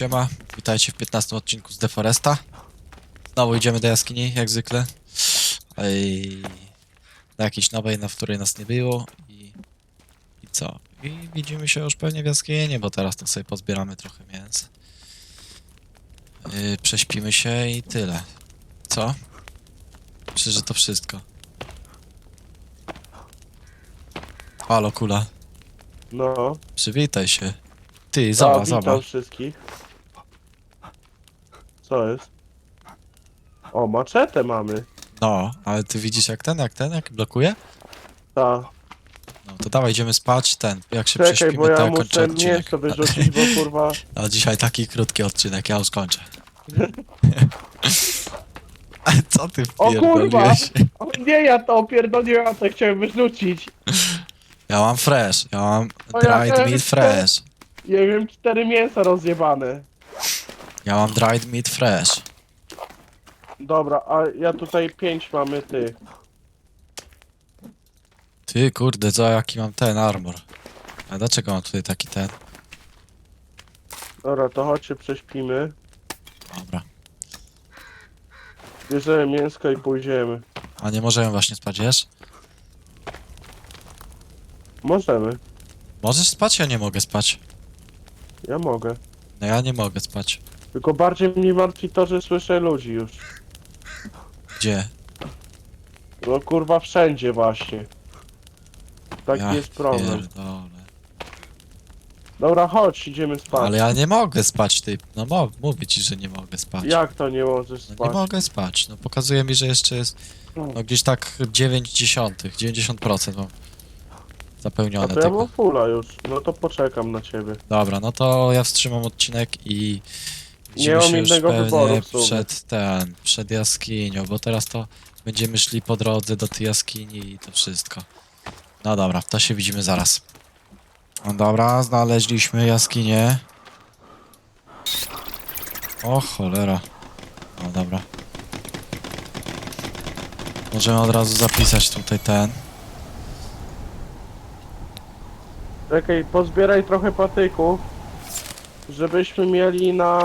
Siema, witajcie w 15 odcinku z Deforesta. Znowu idziemy do jaskini, jak zwykle. Ej, na jakiejś nowej, na której nas nie było i, i co? I widzimy się już pewnie w jaskini, bo teraz to sobie pozbieramy trochę mięsa. Yy, prześpimy się i tyle. Co? Myślę, że to wszystko. Halo, kula. No, Przywitaj się. Ty, a, zobacz, witam zobacz. wszystkich. Co jest? O, maczetę mamy. No, ale ty widzisz jak ten, jak ten, jak blokuje? Ta. No to dawaj, idziemy spać, ten, jak się Czekaj, prześpimy, bo to ja ja kończę muszę odcinek. mięso wyrzucić, bo kurwa... No dzisiaj taki krótki odcinek, ja już kończę. A Co ty O kurwa! wpierdoliłeś? O, nie, ja to opierdoliłem, a to chciałem wyrzucić. Ja mam fresh, ja mam O, ja dried też meat chcę. fresh. Nie wiem, cztery mięsa rozjebane. Ja mam dried meat fresh. Dobra, a ja tutaj pięć mamy tych. Ty kurde, co jaki mam ten armor? A dlaczego mam tutaj taki ten? Dobra, to chodźcie, prześpimy. Dobra. Bierzemy mięsko i pójdziemy. A nie możemy właśnie spać, wiesz? Możemy. Możesz spać? Ja nie mogę spać. Ja mogę. No ja nie mogę spać. Tylko bardziej mnie martwi to, że słyszę ludzi już. Gdzie? No kurwa, wszędzie właśnie. Taki ja jest problem. pierdolę. Dobra, chodź, idziemy spać. Ale ja nie mogę spać, ty. No mo mówię ci, że nie mogę spać. Jak to nie możesz No spać? nie mogę spać. No pokazuje mi, że jeszcze jest no gdzieś tak 9 dziesiątych, 90% mam A zapełnione to ja mam fulla już. No to poczekam na ciebie. Dobra, no to ja wstrzymam odcinek i Nie mam już innego pewnie wyboru w sumie. przed ten, przed jaskinią, bo teraz to będziemy szli po drodze do tej jaskini i to wszystko. No dobra, to się widzimy zaraz. No dobra, znaleźliśmy jaskinię. O cholera. No dobra. Możemy od razu zapisać tutaj ten. Czekaj, pozbieraj trochę patyków. Żebyśmy mieli na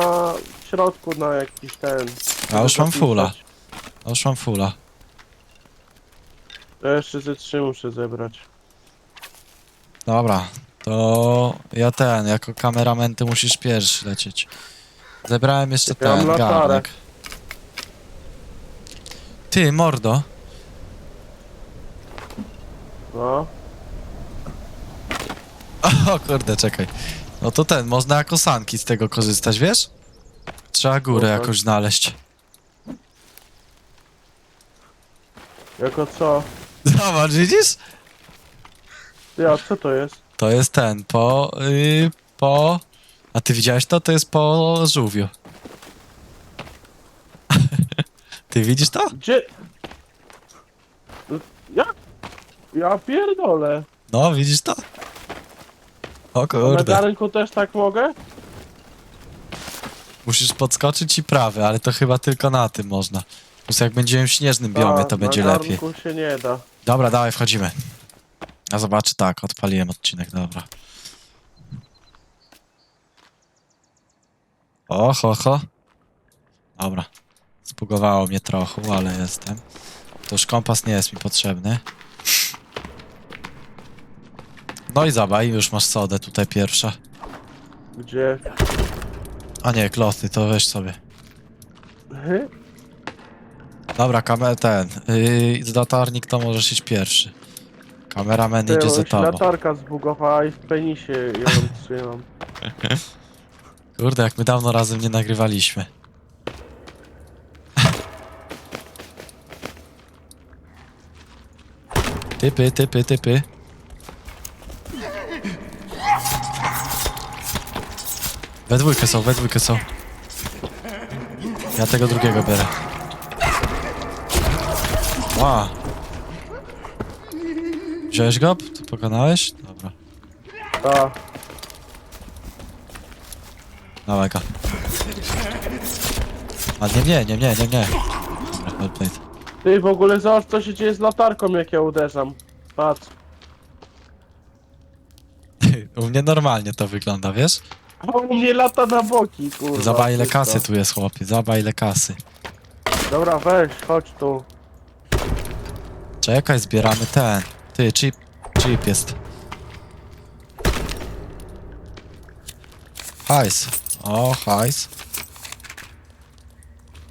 środku na jakiś ten. Ja już mam fulla. Ja Już mam fulla. To jeszcze ze trzy muszę zebrać. Dobra, to ja ten, jako kameraman ty musisz pierwszy lecieć. Zebrałem jeszcze Ja mam ten latarę. garnek. Ty, mordo. No. O kurde, czekaj. No to ten, można jako sanki z tego korzystać, wiesz? Trzeba górę Dobra. jakoś znaleźć. Jako co? Zobacz, widzisz? Ja, co to jest? To jest ten, po... Yy, po... A ty widziałeś to? To jest po żółwiu. ty widzisz to? Gdzie? Jak? Ja pierdolę. No, widzisz to? O na kurde. garnku też tak mogę? Musisz podskoczyć i prawy, ale to chyba tylko na tym można. Plus jak będziemy w śnieżnym biomie, to będzie na lepiej. garnku się nie da. Dobra, dawaj, wchodzimy. A zobaczę, tak, odpaliłem odcinek, dobra. O, ho, ho. Dobra. Spugowało mnie trochę, ale jestem. To już kompas nie jest mi potrzebny. No i zabaj, już masz sodę tutaj pierwsza. Gdzie? A nie, klosy, to weź sobie. Hy? Dobra, kamer ten. Yy, latarnik to możesz iść pierwszy. Kameraman idzie za tobą. latarka zbugowała i w penisie ją trzymam. Kurde, jak my dawno razem nie nagrywaliśmy. Typy, typy, typy. We dwójkę są, we dwójkę są. Ja tego drugiego biorę. Ła. Wziąłeś go? Ty pokonałeś? Dobra. A, Dawaj go. A nie, nie, nie, nie, nie. Dobra, ty w ogóle zobacz co się dzieje z latarką jak ja uderzam. Patrz. U mnie normalnie to wygląda, wiesz? A u mnie lata na boki, kurwa. Zobacz ile wszystko. kasy tu jest, chłopie. Zobacz ile kasy. Dobra, weź, chodź tu. Czekaj, zbieramy ten. Ty, chip, chip jest. Hajs. O, hajs.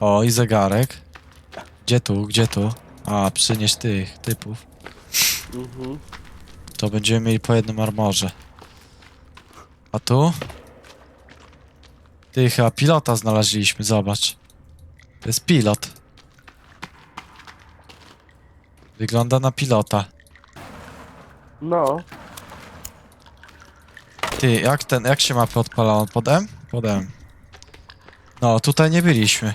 O, i zegarek. Gdzie tu, gdzie tu? A, przynieś tych typów. Mhm. To będziemy mieli po jednym armorze. A tu? Ty, chyba pilota znaleźliśmy, zobacz. To jest pilot. Wygląda na pilota. No, Ty, jak ten, jak się mapy odpalało? Pod M? Pod M. No, tutaj nie byliśmy.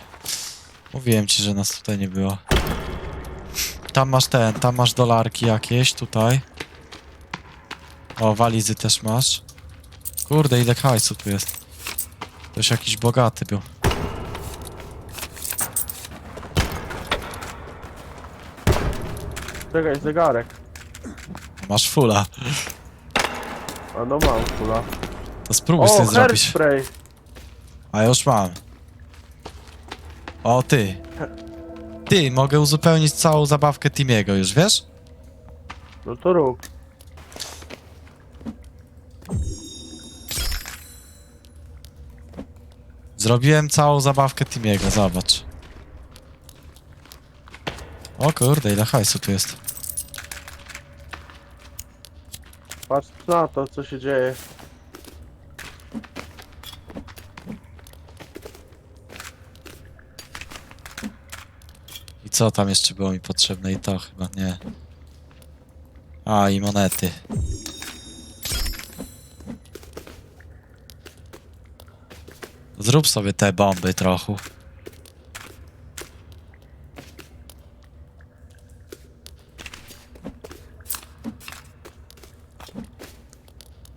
Mówiłem ci, że nas tutaj nie było. Tam masz ten, tam masz dolarki jakieś, tutaj. O, walizy też masz. Kurde, ile hajsu tu jest. Ktoś jakiś bogaty był. czekaj, zegarek. Masz fula. A no mam, kula. To spróbuj O, sobie zrobić. hairspray. A już mam. O, ty. Ty, mogę uzupełnić całą zabawkę Timiego już, wiesz? No to rób. Zrobiłem całą zabawkę Timiego, zobacz. O kurde, ile hajsu tu jest. Patrz na to, co się dzieje. I co tam jeszcze było mi potrzebne? I to chyba nie. A, i monety. Zrób sobie te bomby trochę.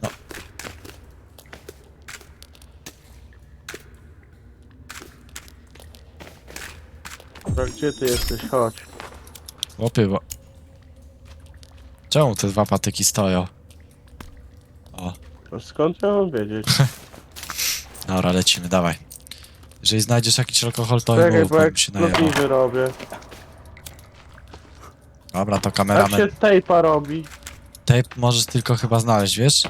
No, Dobra, gdzie ty jesteś? Chodź. Chłopie, bo... Czemu te dwa patyki stoją? O, A skąd ja mam wiedzieć? dobra, lecimy, dawaj. Jeżeli znajdziesz jakiś alkohol, to Czekaj, bo jak się najebał. robię. Dobra, to Jak kameraman. się tape'a robi? Tape możesz tylko chyba znaleźć, wiesz?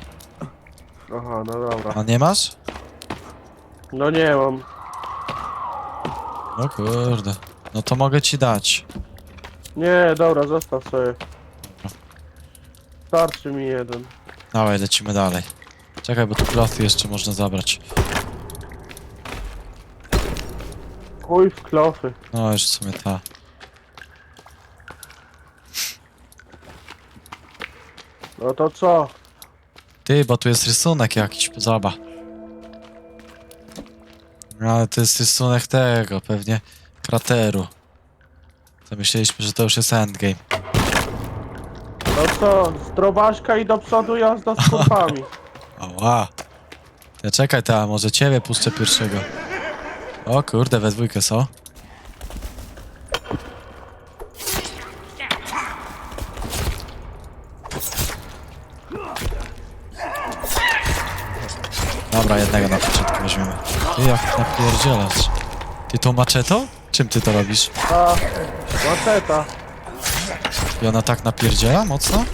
Aha, no dobra. A nie masz? No nie mam. O kurde. No to mogę ci dać. Nie, dobra, zostaw sobie. Starczy mi jeden. Dawaj, lecimy dalej. Czekaj, bo tu klothy jeszcze można zabrać. Chuj w klofy. No, już w sumie ta. No to co? Ty, bo tu jest rysunek jakiś, zobacz. No, Ale to jest rysunek tego, pewnie krateru. To myśleliśmy, że to już jest endgame. No co? Z drobażka i do przodu jazda z kurwami. Oła. Ja czekaj, ta, może ciebie puszczę pierwszego. O kurde, we dwójkę są. Dobra, jednego na początku weźmiemy. Ty jak napierdzielasz. Ty tą maczetą? Czym ty to robisz? A, maceta. I ona tak napierdziela mocno?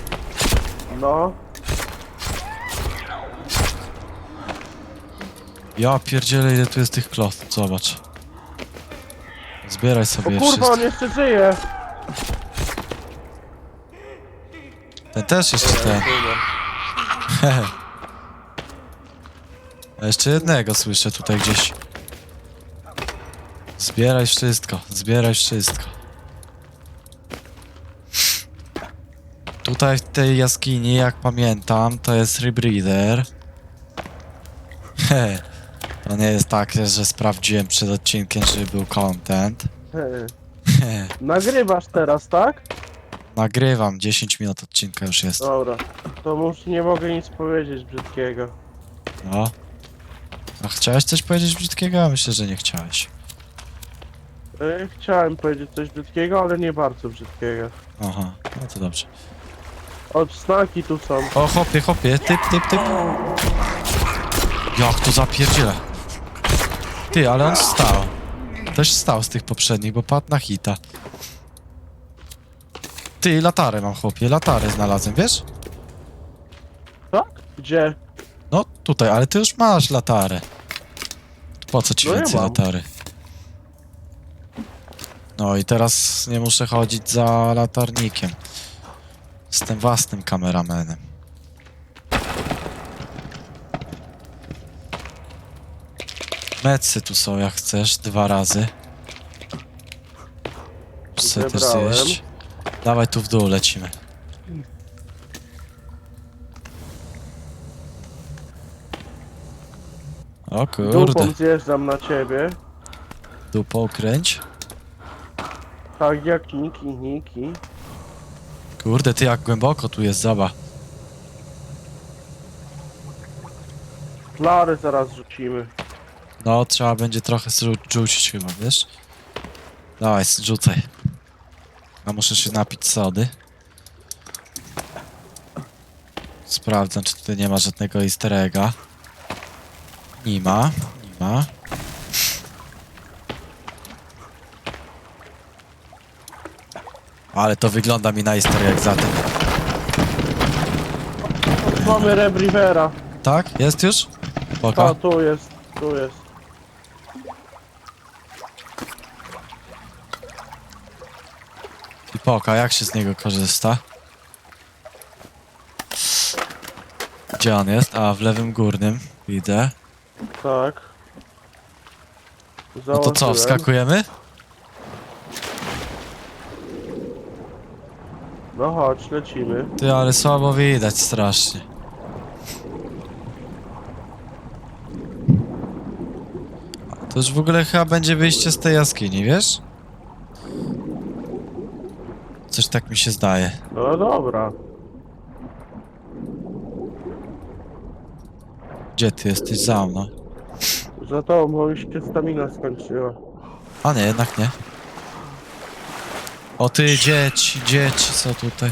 No. Ja pierdzielę ile tu jest tych kloth, zobacz. Zbieraj O sobie kurwa, on wszystko. jeszcze żyje. Ten też jeszcze ten. A jeszcze jednego słyszę tutaj gdzieś. Zbieraj wszystko, zbieraj wszystko. Tutaj w tej jaskini, jak pamiętam, to jest rebreather. He, to nie jest tak, że sprawdziłem przed odcinkiem, żeby był content. Nagrywasz teraz, tak? nagrywam, 10 minut odcinka już jest. Dobra. To już nie mogę nic powiedzieć brzydkiego. No. A chciałeś coś powiedzieć brzydkiego? Myślę, że nie chciałeś. E, Chciałem powiedzieć coś brzydkiego, ale nie bardzo brzydkiego. Aha, no to dobrze. Od znaki tu są. O, hopie, hopie, typ, typ, typ. Jak to zapierdziela? Ty, ale on stał. Też stał z tych poprzednich, bo padł na hita. Ty, latarę mam, chłopie, latarę znalazłem, wiesz? Tak? Gdzie? No, tutaj, ale ty już masz latarę. Po co ci No ja więcej mam. latary? No i teraz nie muszę chodzić za latarnikiem. Jestem własnym kameramenem. Mecy tu są, jak chcesz, dwa razy. Chcę też Zebrałem. zjeść. Dawaj tu w dół lecimy. O kurde, Dupą zjeżdżam na ciebie. dupą kręć. Tak jak niki, niki. Kurde, ty jak głęboko tu jest, zaba. Flary zaraz rzucimy. No, trzeba będzie trochę rzucić chyba, wiesz? Dawaj, rzucaj. A muszę się napić sody. Sprawdzam, czy tutaj nie ma żadnego easter egga. Nie ma, nie ma. Ale to wygląda mi na easter egg zatem. Mamy Rebrivera. Tak? Jest już? Poka. tu jest, tu jest. Poka, jak się z niego korzysta? Gdzie on jest? A, w lewym górnym. Widzę. Tak. No to co, Założyłem. wskakujemy? No chodź, lecimy. Ty, ale słabo widać strasznie. To już w ogóle chyba będzie wyjście z tej jaskini, wiesz? Coś tak mi się zdaje. No dobra. Gdzie ty jesteś za mną? Za to, bo mi się stamina skończyła. A nie, jednak nie. O ty, dzieci, dzieci są tutaj.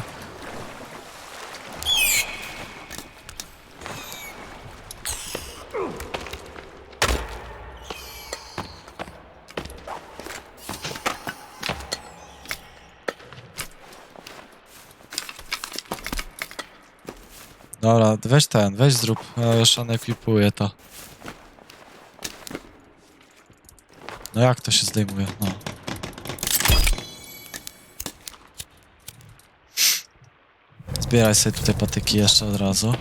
Weź ten, weź zrób, ja już on ekwipuję to. No jak to się zdejmuje? No. Zbieraj sobie tutaj patyki jeszcze od razu.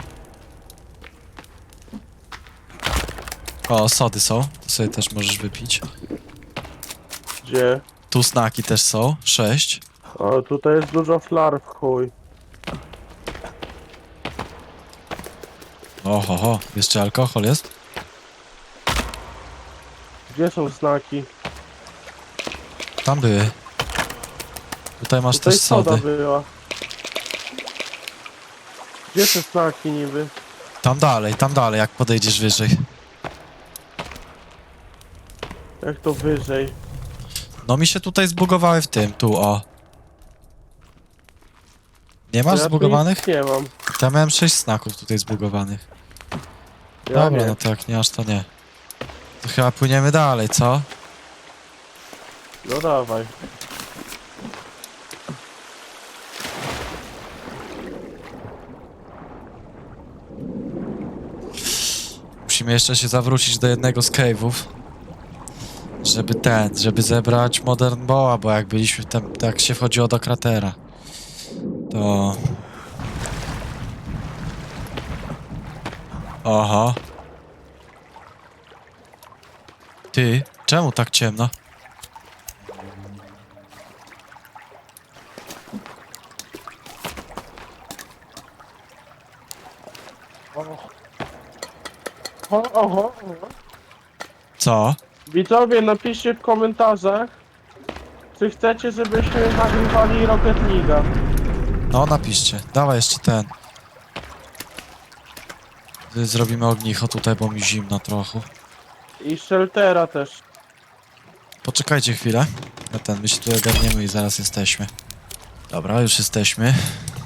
O, sody są. To sobie też możesz wypić. Gdzie? Tu snaki też są. Sześć. O, tutaj jest dużo flar w chuj. Oho, ho. Jeszcze alkohol jest? Gdzie są znaki? Tam były. Tutaj masz Tutaj też soda sody. była. Gdzie te znaki niby? Tam dalej, tam dalej, jak podejdziesz wyżej. Jak to wyżej? No mi się tutaj zbugowały w tym, tu o. Nie masz ja tu zbugowanych? nic Nie mam. Ja miałem sześć snaków tutaj zbugowanych. Ja Dobra, nie. no to jak nie aż to nie. To chyba płyniemy dalej, co? No dawaj. Musimy jeszcze się zawrócić do jednego z cave'ów. Żeby ten, żeby zebrać Modern Boa, bo jak byliśmy tam, tak się wchodziło do kratera. To... Oho. Ty, czemu tak ciemno? O, oho, oho. Co? Widzowie, napiszcie w komentarzach, czy chcecie, żebyśmy nagrywali Rocket League'a. No, napiszcie. Dawaj jeszcze ten. Y, Zrobimy ognicho tutaj, bo mi zimno trochę. I Sheltera też. Poczekajcie chwilę. Na ten, my się tu ogarniemy i zaraz jesteśmy. Dobra, już jesteśmy.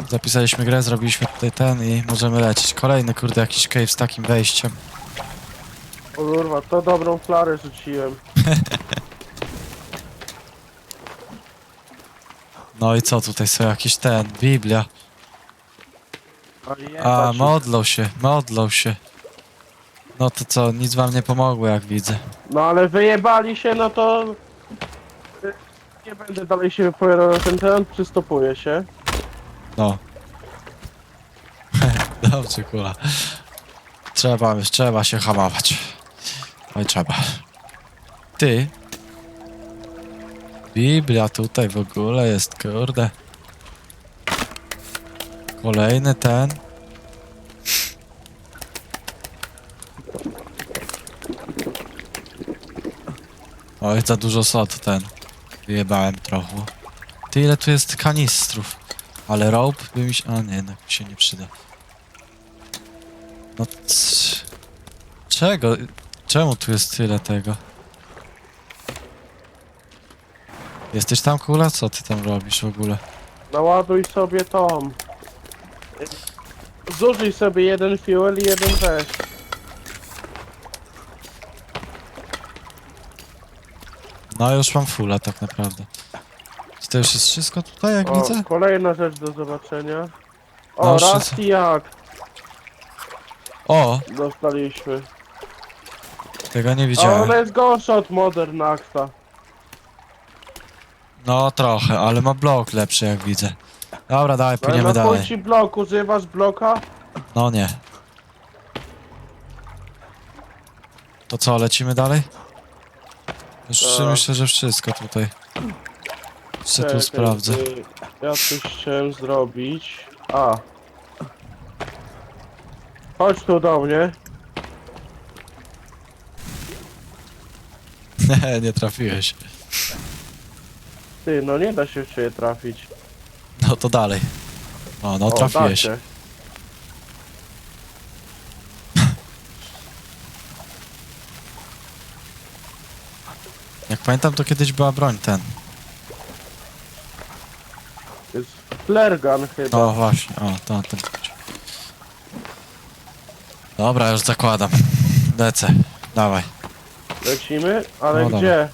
Zapisaliśmy grę, zrobiliśmy tutaj ten i możemy lecieć. Kolejny, kurde, jakiś cave z takim wejściem. Kurwa, to dobrą flarę rzuciłem. No i co tutaj są jakiś ten, Biblia. A, modlą się, modlą się. No to co, nic wam nie pomogło jak widzę. No ale wyjebali się, no to... y, Nie będę dalej się wypowiadał na ten temat, przystopuję się. No. Dobrze, kula. Trzeba, trzeba się hamować. Oj, trzeba. Ty. Biblia tutaj w ogóle jest, kurde. Kolejny ten. Oj, za dużo sod ten. Wyjebałem trochę. Ty, ile tu jest kanistrów? Ale rope by mi się... A nie, jednak mi się nie przyda. No. Czego? Czemu tu jest tyle tego? Jesteś tam kula? Co ty tam robisz w ogóle? Naładuj sobie tom. Zużyj sobie jeden fuel i jeden weź. No już mam fulla tak naprawdę. Czy to już jest wszystko tutaj jak O, widzę? kolejna rzecz do zobaczenia. O, raz i jak O! dostaliśmy. Tego nie A widziałem. ona jest gorsza od Modern Axa. No trochę, ale ma blok lepszy jak widzę. Dobra, dawaj, Ale płyniemy na dalej. ci blok, używasz bloka? No nie. To co, lecimy dalej? Już Tak. myślę, że wszystko tutaj. Jeszcze tu Czekaj, sprawdzę. y, Ja coś chciałem zrobić. A. Chodź tu do mnie. Nie, nie trafiłeś. Ty, no nie da się w ciebie trafić. No to dalej. O, no O, da trafiłeś. się. Jak pamiętam, to kiedyś była broń ten. Jest flare gun chyba. O, właśnie, o, to tym chodzi. Dobra, już zakładam. Lecę. Dawaj. Lecimy? Ale No dobra. gdzie?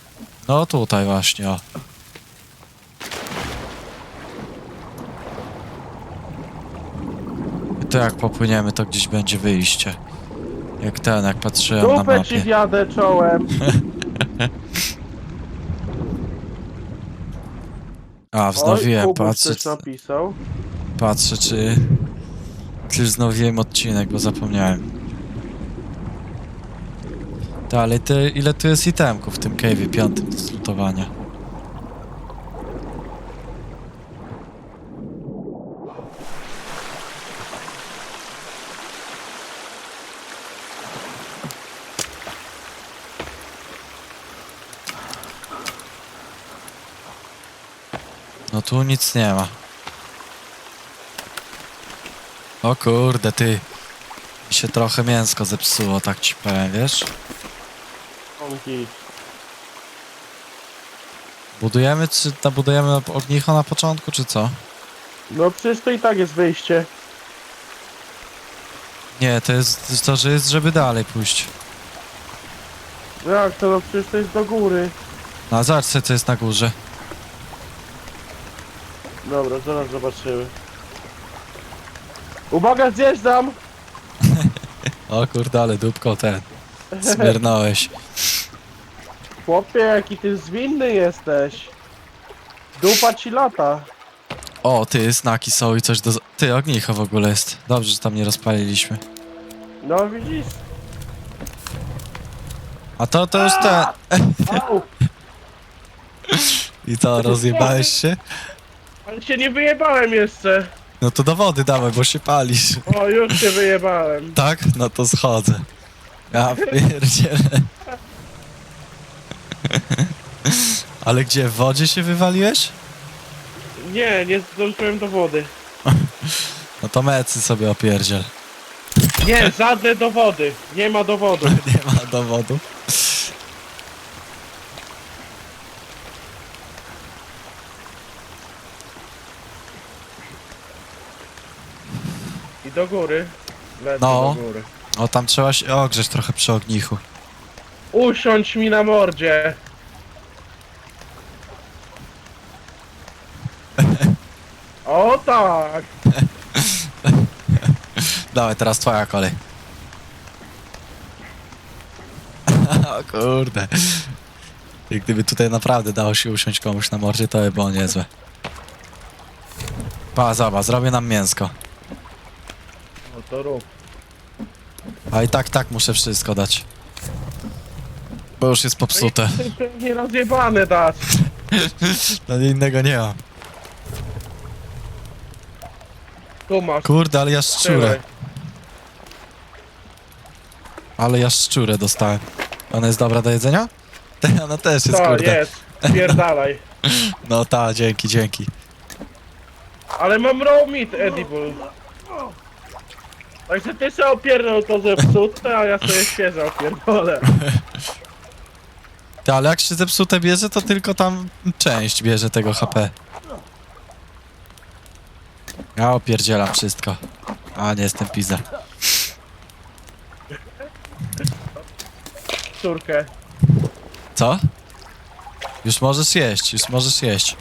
No tutaj właśnie, o. to jak popłyniemy, to gdzieś będzie wyjście. Jak ten, jak patrzyłem na Dupę ci mapie. wjadę czołem. A, wznowiłem, Oj, Kubuś patrzę, coś napisał. patrzę czy... Czy wznowiłem odcinek, bo zapomniałem. Dalej, ty, ile tu jest itemków w tym cave'ie piątym do zlutowania? Tu nic nie ma. O kurde, ty. Mi się trochę mięsko zepsuło, tak ci powiem, wiesz? Konki. Budujemy, czy budujemy ognicho na początku, czy co? No przecież to i tak jest wyjście. Nie, to jest to, że jest, żeby dalej pójść. Jak to? No przecież to jest do góry. No, a zobacz co jest na górze. Dobra, zaraz zobaczymy. Uwaga, zjeżdżam! O kurde, ale dupką ten. Smernąłeś. Chłopie, jaki ty zwinny jesteś. Dupa ci lata. O, ty, znaki są i coś do... Ty, ognicho w ogóle jest. Dobrze, że tam nie rozpaliliśmy. No widzisz? A to, to już te... Au! I to, rozjebałeś się? Ale się nie wyjebałem jeszcze. No to do wody dawaj, bo się palisz. O, już się wyjebałem. Tak? No to schodzę. Ja pierdzielę. Ale gdzie, w wodzie się wywaliłeś? Nie, nie zdążyłem do wody. No to mecy sobie opierdziel. Nie, żadne dowody. Nie ma dowodu. Nie ma dowodu. Do góry. Lecę No. do góry. O, tam trzeba się ogrzeć trochę przy ognichu. Usiądź mi na mordzie. O tak! Dawaj, teraz twoja kolej. o kurde. I gdyby tutaj naprawdę dało się usiąść komuś na mordzie, to by było niezłe. Pa, zobacz, zrobię nam mięsko. No to rób. A i tak, tak muszę wszystko dać. Bo już jest popsute. Nie rozjebane dać. No innego nie mam. Tu masz. Kurde, ale ja szczurę. Trzymaj. Ale ja szczurę dostałem. Ona jest dobra do jedzenia? Te, ona też jest, To kurde. jest. Pierdalaj. No ta, dzięki, dzięki. Ale mam raw meat edible. Także ty sobie opierdol to zepsute, a ja sobie świeże opierdolę. Ty, ale jak się zepsute bierze, to tylko tam część bierze tego HP. Ja opierdzielam wszystko. A, nie jestem pizza. Córkę. Co? Już możesz jeść, już możesz jeść.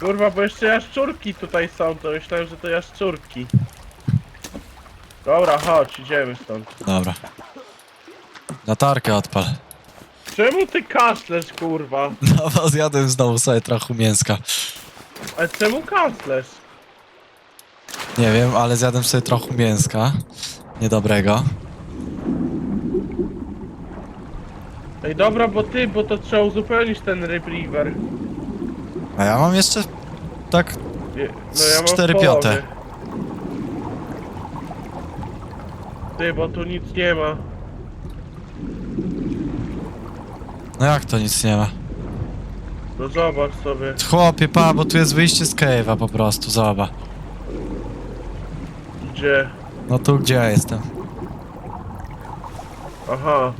Kurwa, bo jeszcze jaszczurki tutaj są, to myślałem, że to jaszczurki. Dobra, chodź, idziemy stąd. Dobra. Latarkę odpal. Czemu ty kaszlesz, kurwa? No bo zjadłem znowu sobie trochę mięska. Ale czemu kaszlesz? Nie wiem, ale zjadłem sobie trochę mięska. Niedobrego. Ej, dobra, bo ty, bo to trzeba uzupełnić ten rebriever. A ja mam jeszcze tak No Cztery połowę. piąte. Ty, bo tu nic nie ma. No jak to nic nie ma? No zobacz sobie. Chłopie, pa, bo tu jest wyjście z cave'a po prostu, zobacz. Gdzie? No tu gdzie ja jestem? Aha.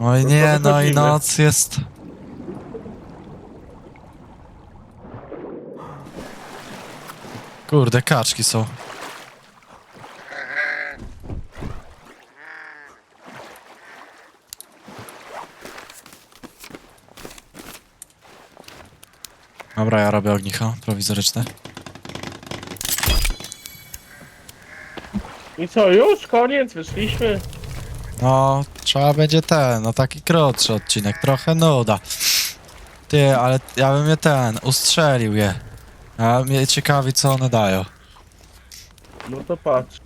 Oj No to nie, no i wychodzimy. noc jest. Kurde, kaczki są. Dobra, ja robię ognicho prowizoryczne. I co, już? Koniec? Wyszliśmy? No, trzeba będzie ten, no taki krótszy odcinek, trochę nuda. Ty, ale ja bym je ten, ustrzelił je. A mnie ciekawi, co one dają. No to patrz.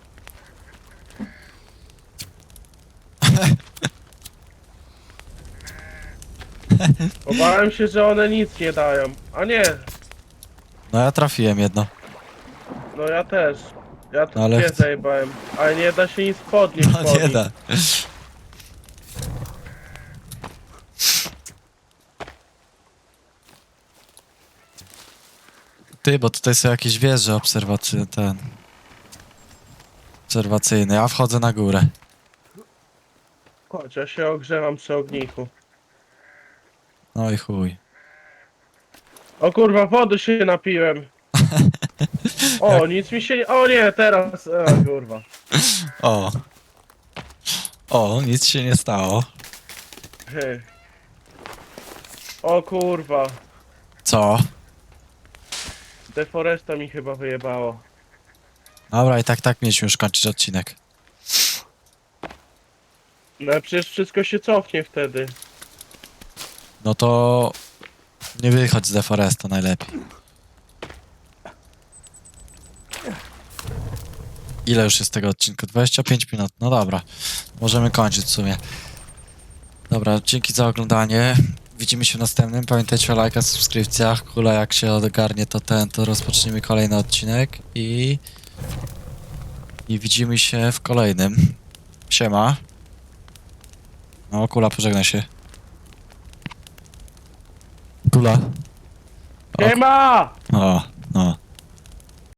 Obawiam się, że one nic nie dają. A nie, No ja trafiłem jedno. no ja też. Ja tu No ale nie zajebałem. Ale nie da się nic podnieść No po nie nich. da. Ty, bo tutaj są jakieś wieże obserwacyjne, ten... Obserwacyjne, ja wchodzę na górę. Chodź, ja się ogrzewam przy ogniku. No i chuj. O kurwa, wody się napiłem. O, nic mi się nie... O nie, teraz... E, kurwa. O. O, nic się nie stało. Hy. O kurwa. Co? Deforesta mi chyba wyjebało. Dobra, i tak, tak mieliśmy już kończyć odcinek. No przecież wszystko się cofnie wtedy. No to... Nie wychodź z Deforesta najlepiej. Ile już jest tego odcinku? 25 minut. No dobra. Możemy kończyć w sumie. Dobra, dzięki za oglądanie. Widzimy się w następnym. Pamiętajcie o lajkach, subskrypcjach. Kula jak się ogarnie to ten, to rozpoczniemy kolejny odcinek i... I widzimy się w kolejnym. Siema. No, kula, pożegna się. Tula. Nie ma! O, no.